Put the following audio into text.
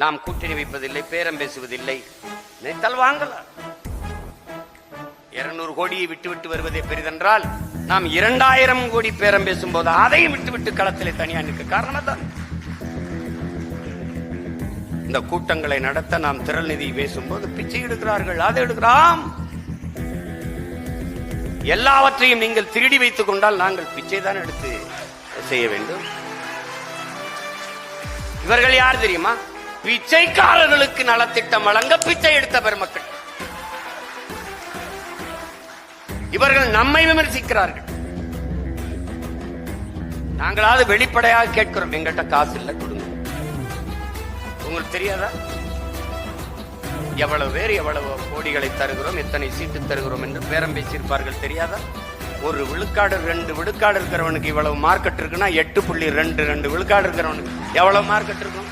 நாம் கூட்டணி வைப்பதில்லை பேரம் பேசுவதில்லை. நினைத்தால் வாங்கலாம். இருநூறு கோடியை விட்டுவிட்டு வருவதே பெரிதென்றால் நாம் இரண்டாயிரம் கோடி பேரம் பேசும்போது அதையும் விட்டு விட்டு களத்திலே தனியா நிற்க காரணம் தான் இந்த கூட்டங்களை நடத்த நாம் திரள் நிதி பேசும்போது பிச்சை எடுக்கிறார்கள் அதை எடுக்கிறோம். எல்லாவற்றையும் நீங்கள் திருடி வைத்துக் கொண்டால் நாங்கள் பிச்சை தான் எடுத்து செய்ய வேண்டும். இவர்கள் யார் தெரியுமா? பிச்சைக்காரர்களுக்கு நலத்திட்டம் வழங்க பிச்சை எடுத்த பெருமக்கள். இவர்கள் நம்மை விமர்சிக்கிறார்கள். நாங்களாவது வெளிப்படையாக கேட்கிறோம் எங்கிட்ட காசு இல்லை கொடுங்க. உங்களுக்கு தெரியாதா? எவ்வளவு பேர் எவ்வளவு கோடிகளை தருகிறோம் எத்தனை சீட்டு தருகிறோம் என்று பேரம் பேசியிருப்பார்கள் தெரியாதா? ஒரு விழுக்காடு ரெண்டு விழுக்காடு இருக்கிறவனுக்கு இவ்வளவு மார்க்கெட் இருக்குன்னா எட்டு புள்ளி ரெண்டு ரெண்டு விழுக்காடு இருக்கிறவனுக்கு எவ்வளவு மார்க்கெட் இருக்கும்?